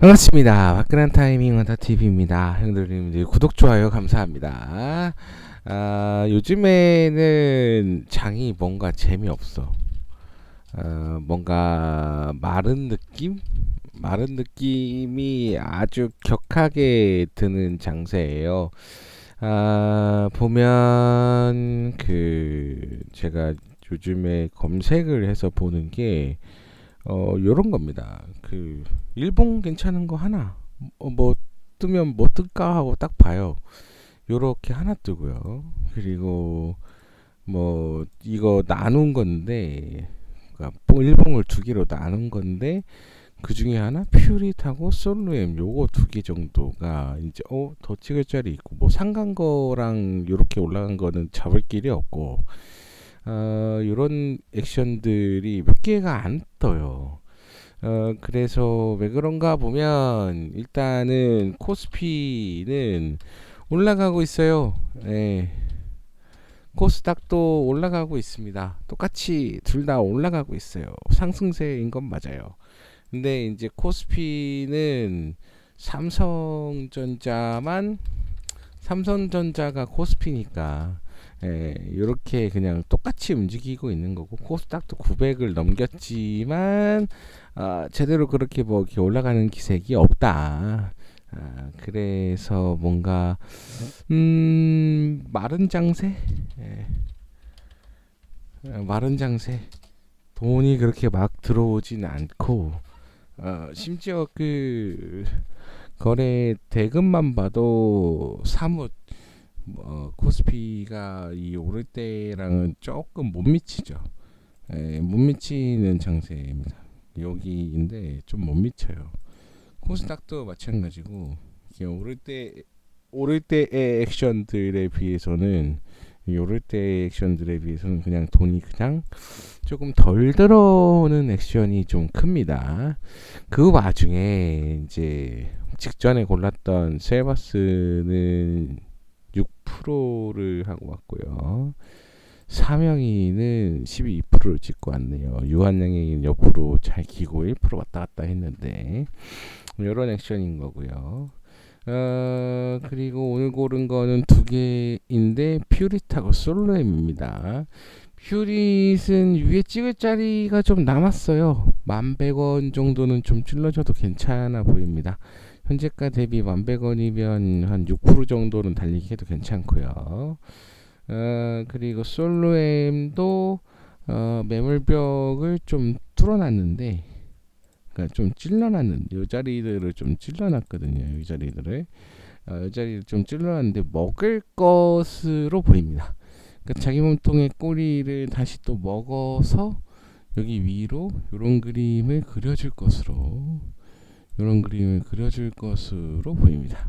반갑습니다. 화끈한 타이밍 원타 TV입니다. 형들님들 구독 좋아요 감사합니다. 아, 요즘에는 장이 뭔가 재미없어. 어, 뭔가 마른 느낌? 마른 느낌이 아주 격하게 드는 장세예요. 아, 보면 그 제가 요즘에 검색을 해서 보는 게 어, 요런 겁니다. 그 일본 괜찮은 거 하나 어, 뭐 뜨면 뭐 뜰까 하고 딱 봐요. 요렇게 하나 뜨고요. 그리고 뭐 이거 나눈 건데 그러니까 뭐 일본을 두 개로 나눈 건데 그 중에 하나 퓨릿하고 솔로엠 요거 두 개 정도가 이제 어 더 찍을 자리 있고 뭐 상간 거랑 요렇게 올라간 거는 잡을 길이 없고 어 요런 액션들이 몇 개가 안 떠요. 어 그래서 왜 그런가 보면 일단은 코스피는 올라가고 있어요. 예. 코스닥도 올라가고 있습니다. 똑같이 둘 다 올라가고 있어요. 상승세인 건 맞아요. 근데 이제 코스피는 삼성전자만 삼성전자가 코스피니까 예, 이렇게 그냥 똑같이 움직이고 있는 거고 코스닥도 900을 넘겼지만 어, 제대로 그렇게 뭐 이렇게 올라가는 기색이 없다. 아, 그래서 뭔가 음 마른 장세, 예. 어, 마른 장세 돈이 그렇게 막 들어오진 않고 어, 심지어 그 거래 대금만 봐도 사뭇 뭐 코스피가 이 오를 때랑은 조금 못 미치죠. 예, 못 미치는 장세입니다. 여기인데 좀 못 미쳐요. 코스닥도 마찬가지고 오를 때 오를 때의 액션들에 비해서는 이 오를 때의 액션들에 비해서는 그냥 돈이 그냥 조금 덜 들어오는 액션이 좀 큽니다. 그 와중에 이제 직전에 골랐던 세바스는 6%를 하고 왔고요. 사명이는 12%를 찍고 왔네요. 유한양행이 옆으로 잘 기고 1% 왔다 갔다 했는데 이런 액션인 거고요. 어, 그리고 오늘 고른 거는 두 개인데 퓨릿하고 솔로엠입니다. 퓨릿은 위에 찍을 자리가 좀 남았어요. 1100원 정도는 좀 찔러줘도 괜찮아 보입니다. 현재가 대비 1100원이면 한 6% 정도는 달리기 해도 괜찮고요. 어, 그리고 솔로엠도 어, 매물벽을 좀 뚫어놨는데 그러니까 좀 찔러놨는 요 자리들을 좀 찔러놨거든요. 이 자리들을 어, 이 자리를 좀 찔러놨는데 먹을 것으로 보입니다. 그러니까 자기 몸통의 꼬리를 다시 또 먹어서 여기 위로 이런 그림을 그려줄 것으로 이런 그림을 그려줄 것으로 보입니다.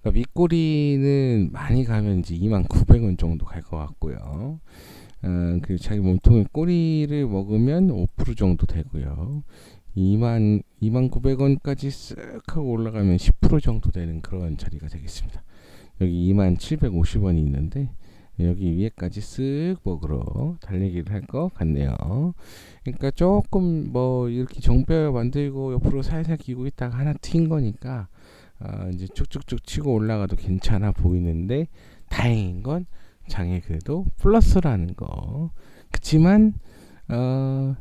그러니까 윗꼬리는 많이 가면 이제 2만 900원 정도 갈 것 같고요. 어, 그 자기 몸통의 꼬리를 먹으면 5% 정도 되고요. 2만 2만 900원까지 쓱 하고 올라가면 10% 정도 되는 그런 자리가 되겠습니다. 여기 2만 750원이 있는데 여기 위에까지 쓱 먹으러 달리기를 할 것 같네요. 그러니까 조금 뭐 이렇게 정뼈 만들고 옆으로 살살 기고 있다가 하나 튄 거니까 어, 이제 쭉쭉쭉 치고 올라가도 괜찮아 보이는데 다행인 건 장에 그래도 플러스라는 거. 그렇지만 어,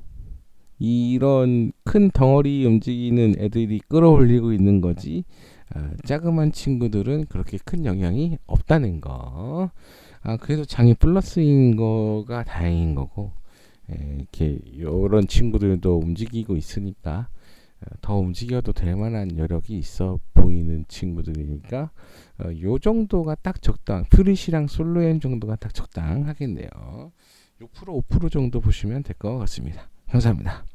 이런 큰 덩어리 움직이는 애들이 끌어올리고 있는 거지. 어, 자그만 친구들은 그렇게 큰 영향이 없다는 거. 아, 그래도 장이 플러스인 거가 다행인 거고. 예, 이렇게 이런 친구들도 움직이고 있으니까 어, 더 움직여도 될 만한 여력이 있어 보이는 친구들이니까 어, 요 정도가 딱 적당 프리시랑 솔로엠 정도가 딱 적당하겠네요 6% 5% 정도 보시면 될 것 같습니다 감사합니다